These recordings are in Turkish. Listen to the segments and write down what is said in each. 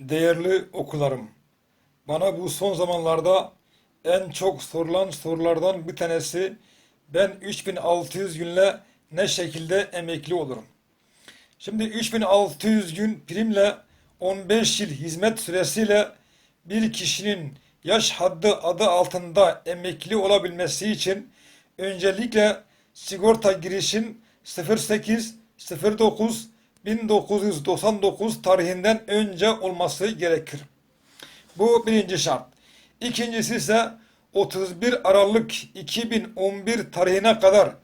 Değerli okularım, bana bu son zamanlarda en çok sorulan sorulardan bir tanesi ben 3600 günle ne şekilde emekli olurum? Şimdi 3600 gün primle 15 yıl hizmet süresiyle bir kişinin yaş haddi adı altında emekli olabilmesi için öncelikle sigorta girişin 08 09 1999 tarihinden önce olması gerekir. Bu birinci şart. İkincisi ise 31 Aralık 2011 tarihine kadar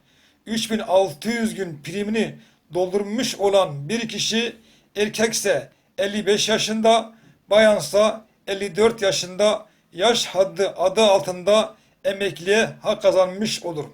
3600 gün primini doldurmuş olan bir kişi erkekse 55 yaşında, bayansa 54 yaşında yaş haddi adı altında emekliye hak kazanmış olur.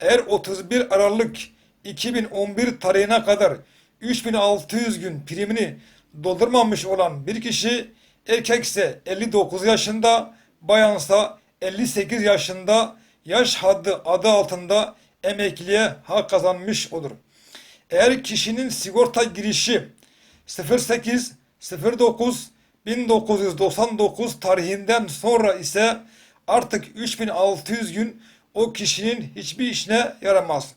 Eğer 31 Aralık 2011 tarihine kadar 3600 gün primini doldurmamış olan bir kişi erkekse 59 yaşında, bayansa 58 yaşında yaş haddi adı altında emekliye hak kazanmış olur. Eğer kişinin sigorta girişi 08 09 1999 tarihinden sonra ise artık 3600 gün o kişinin hiçbir işine yaramaz.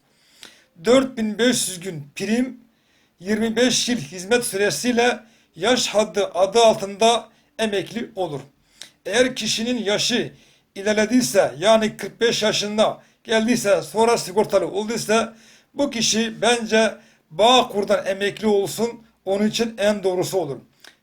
4500 gün prim 25 yıl hizmet süresiyle yaş haddi adı altında emekli olur. Eğer kişinin yaşı ilerlediyse yani 45 yaşında geldiyse sonra sigortalı olduysa bu kişi bence Bağkur'dan emekli olsun onun için en doğrusu olur.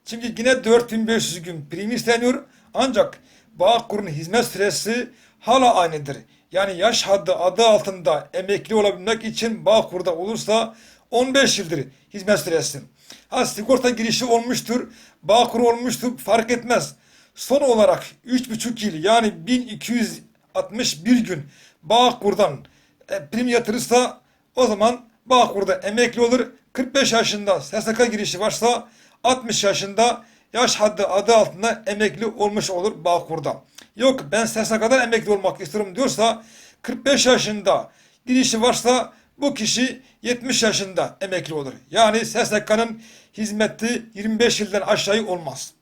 Çünkü yine 4500 gün prim isteniyor ancak Bağkur'un hizmet süresi hala aynıdır. Yani yaş haddi adı altında emekli olabilmek için Bağkur'da olursa 15 yıldır hizmet süresi. Ha sigorta girişi olmuştur, Bağkur olmuştur fark etmez. Son olarak 3,5 yıl yani 1261 gün Bağkur'dan e, prim yatırırsa o zaman Bağkur'da emekli olur. 45 yaşında SSK girişi varsa 60 yaşında yaş haddi adı altında emekli olmuş olur Bağkur'da. Yok ben SSK'dan emekli olmak istiyorum diyorsa 45 yaşında girişi varsa bu kişi 70 yaşında emekli olur. Yani SSK'nın hizmeti 25 yıldan aşağı olmaz.